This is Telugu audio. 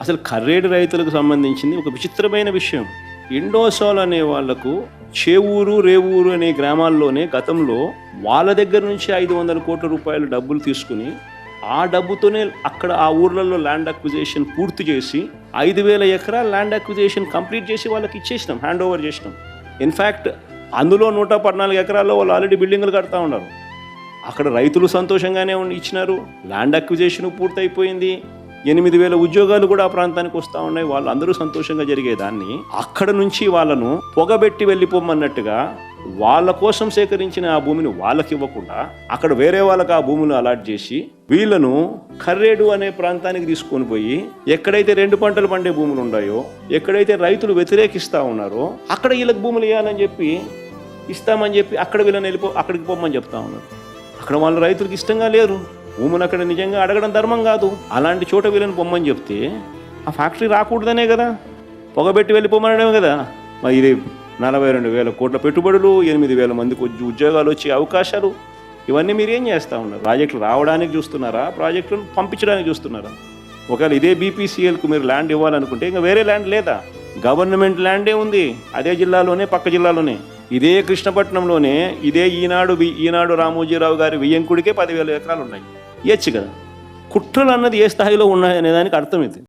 అసలు కర్రేడు రైతులకు సంబంధించింది ఒక విచిత్రమైన విషయం. ఇండోసోల్ అనే వాళ్ళకు చేవూరు రేవూరు అనే గ్రామాల్లోనే గతంలో వాళ్ళ దగ్గర నుంచి ఐదు వందల కోట్ల రూపాయలు డబ్బులు తీసుకుని ఆ డబ్బుతోనే అక్కడ ఆ ఊర్లలో ల్యాండ్ అక్విజేషన్ పూర్తి చేసి ఐదు వేల ఎకరాల ల్యాండ్ అక్విజేషన్ కంప్లీట్ చేసి వాళ్ళకి ఇచ్చేసినాం హ్యాండ్ ఓవర్ చేసినాం. ఇన్ఫ్యాక్ట్ అందులో నూట పద్నాలుగు ఎకరాల్లో వాళ్ళు ఆల్రెడీ బిల్డింగ్లు కడతా ఉన్నారు. అక్కడ రైతులు సంతోషంగానే ఉండి ఇచ్చినారు ల్యాండ్ అక్విజేషన్ పూర్తయిపోయింది. ఎనిమిది వేల ఉద్యోగాలు కూడా ఆ ప్రాంతానికి వస్తూ ఉన్నాయి. వాళ్ళు అందరూ సంతోషంగా జరిగేదాన్ని అక్కడ నుంచి వాళ్ళను పొగబెట్టి వెళ్ళిపోమన్నట్టుగా వాళ్ళ కోసం సేకరించిన ఆ భూమిని వాళ్ళకి ఇవ్వకుండా అక్కడ వేరే వాళ్ళకి ఆ భూములు అలాట్ చేసి వీళ్ళను కర్రేడు అనే ప్రాంతానికి తీసుకొని పోయి ఎక్కడైతే రెండు పంటలు పండే భూములు ఉన్నాయో ఎక్కడైతే రైతులు వ్యతిరేకిస్తూ ఉన్నారో అక్కడ వీళ్ళకి భూములు ఇవ్వాలని చెప్పి ఇస్తామని చెప్పి అక్కడ వీళ్ళని వెళ్ళిపో అక్కడికి పోమని చెప్తా ఉన్నారు. అక్కడ వాళ్ళ రైతులకు ఇష్టంగా లేరు. భూమిని అక్కడ నిజంగా అడగడం ధర్మం కాదు. అలాంటి చోట వీళ్ళని పొమ్మని చెప్తే ఆ ఫ్యాక్టరీ రాకూడదనే కదా. పొగబెట్టి వెళ్ళిపోమనడమే కదా. మరి ఇది నలభై రెండు వేల కోట్ల పెట్టుబడులు ఎనిమిది వేల మందికి ఉద్యోగాలు వచ్చే అవకాశాలు. ఇవన్నీ మీరు ఏం చేస్తూ ఉన్నారు? ప్రాజెక్టులు రావడానికి చూస్తున్నారా? ప్రాజెక్టులను పంపించడానికి చూస్తున్నారా? ఒకవేళ ఇదే బీపీసీఎల్కు మీరు ల్యాండ్ ఇవ్వాలనుకుంటే ఇంకా వేరే ల్యాండ్ లేదా? గవర్నమెంట్ ల్యాండే ఉంది. అదే జిల్లాలోనే పక్క జిల్లాలోనే. ఇదే కృష్ణపట్నంలోనే ఇదే ఈనాడు వి- ఈనాడు రామోజీరావు గారి వియ్యంకుడికే పదివేల ఎకరాలు ఉన్నాయి ఇవ్వచ్చు కదా. కుట్రలు అన్నది ఏ స్థాయిలో ఉన్నాయనే దానికి అర్థం ఇది.